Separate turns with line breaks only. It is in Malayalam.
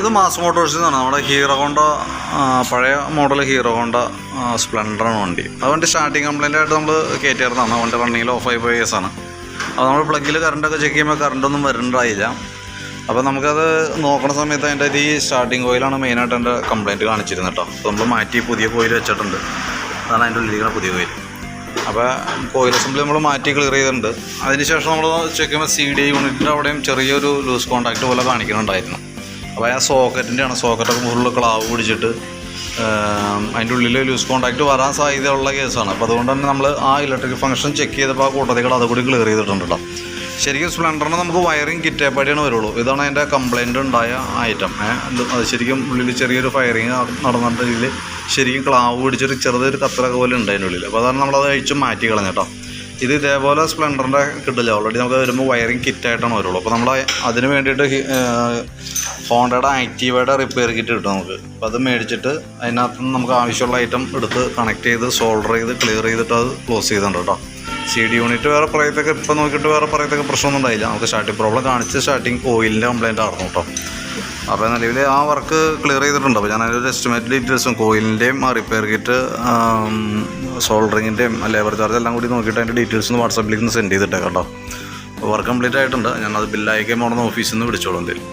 ഇത് മാസ് മോട്ടോഴ്സിൽ നിന്നാണ് നമ്മുടെ ഹീറോ ഹോണ്ട പഴയ മോഡൽ ഹീറോ ഹോണ്ട സ്പ്ലെൻഡറാണ് വണ്ടി. അത് വണ്ടി സ്റ്റാർട്ടിങ് കംപ്ലൈന്റ് ആയിട്ട് നമ്മൾ കയറ്റിയിരുന്നതാണ് വണ്ടി റണ്ണിങ്ങിൽ ഓഫ് ആയി പോയ കേസാണ് അപ്പോൾ നമ്മൾ പ്ലഗിൽ കറണ്ടൊക്കെ ചെക്ക് ചെയ്യുമ്പോൾ കറണ്ടൊന്നും വരണ്ടായില്ല. അപ്പോൾ നമുക്കത് നോക്കുന്ന സമയത്ത് അതിന്റെ ഈ സ്റ്റാർട്ടിങ് കോയിലാണ് മെയിനായിട്ട് എന്റെ കംപ്ലയിന്റ് കാണിച്ചിരുന്നത് കേട്ടോ അപ്പോൾ നമ്മൾ മാറ്റി പുതിയ കോയിൽ വെച്ചിട്ടുണ്ട്. അതാണ് അതിന്റെ ഉള്ളിലിരിക്കുന്ന പുതിയ കോയിൽ അപ്പോൾ കോയിൽ അസംബ്ലി നമ്മൾ മാറ്റി ക്ലിയർ ചെയ്തിട്ടുണ്ട്. അതിനുശേഷം നമ്മൾ ചെക്ക് ചെയ്യുമ്പോൾ സി ഡി യൂണിറ്റിന്റെ അവിടെയും ചെറിയൊരു ലൂസ് കോൺടാക്റ്റ് പോലെ കാണിക്കുന്നുണ്ടായിരുന്നു അപ്പോൾ ആ സോക്കറ്റിന്റെ ആണ്. സോക്കറ്റൊക്കെ മുകളിൽ ക്ലാവ് പിടിച്ചിട്ട് അതിന്റെ ഉള്ളിൽ ലൂസ് കോണ്ടാക്റ്റ് വരാൻ സാധ്യതയുള്ള കേസാണ് അപ്പോൾ അതുകൊണ്ട് തന്നെ നമ്മൾ ആ ഇലക്ട്രിക് ഫംഗ്ഷൻ ചെക്ക് ചെയ്തപ്പോൾ ആ കൂട്ടത്തിൽ അതുകൂടി ക്ലിയർ ചെയ്തിട്ടുണ്ട് ശരിക്കും സ്പ്ലെൻഡറിന് നമുക്ക് വയറിങ് കിറ്റേപ്പാടിയാണ് വരുള്ളൂ. ഇതാണ് അതിന്റെ കംപ്ലയിന്റ് ഉണ്ടായ ഐറ്റം അത് ശരിക്കും ഉള്ളിൽ ചെറിയൊരു ഫയറിങ് നടന്നിട്ടുണ്ടെങ്കിൽ ശരിക്കും ക്ലാവ് പിടിച്ചൊരു ചെറുതൊരു കത്തറൊക്കെ പോലെ ഉണ്ട് അതിന്റെ ഉള്ളിൽ അപ്പോൾ അതാണ് നമ്മളത് അഴിച്ച് മാറ്റി കളഞ്ഞു കേട്ടോ ഇത് ഇതേപോലെ സ്പ്ലെൻഡറിന്റെ കിട്ടില്ല. ഓൾറെഡി നമുക്ക് വരുമ്പോൾ വയറിങ് കിറ്റായിട്ടാണ് വരുള്ളൂ. അപ്പോൾ നമ്മൾ അതിന് വേണ്ടിയിട്ട് ഹോണ്ടയുടെ ആക്റ്റീവയുടെ റിപ്പയർ കിറ്റ് കിട്ടും നമുക്ക്. അപ്പോൾ അത് മേടിച്ചിട്ട് അതിനകത്ത് നിന്ന് നമുക്ക് ആവശ്യമുള്ള ഐറ്റം എടുത്ത് കണക്ട് ചെയ്ത് സോൾഡർ ചെയ്ത് ക്ലിയർ ചെയ്തിട്ട് അത് ക്ലോസ് ചെയ്തിട്ടുണ്ട് കേട്ടോ. സി ഡി യൂണിറ്റ് വേറെ പറയത്തൊക്കെ ഇപ്പോൾ നോക്കിയിട്ട് വേറെ പറയത്തൊക്കെ പ്രശ്നമൊന്നും ഉണ്ടായില്ല. നമുക്ക് സ്റ്റാർട്ടിങ് പ്രോബ്ലം കാണിച്ച് സ്റ്റാർട്ടിങ് ഓയിലിന്റെ കംപ്ലയിന്റ് ആയിരുന്നു കേട്ടോ. അപ്പോൾ നിലവിൽ ആ വർക്ക് ക്ലിയർ ചെയ്തിട്ടുണ്ട്. അപ്പോൾ ഞാൻ അതിന്റെ എസ്റ്റിമേറ്റ് ഡീറ്റെയിൽസും കോയിലിന്റെയും ആ റിപ്പയർ കിറ്റ് സോൾഡറിങ്ങിന്റെയും ലേബർ ചാർജ് എല്ലാം കൂടി നോക്കിയിട്ട് അതിന്റെ ഡീറ്റെയിൽസ് ഒന്ന് വാട്സാപ്പിലേക്ക് ഒന്ന് സെൻഡ് ചെയ്തിട്ടേക്കാം കേട്ടോ. വർക്ക് കംപ്ലീറ്റ് ആയിട്ടുണ്ട്. ഞാനത് ബില്ലയക്കാൻ പോകണമെന്ന് ഓഫീസിൽ നിന്ന് വിളിച്ചോളും തരും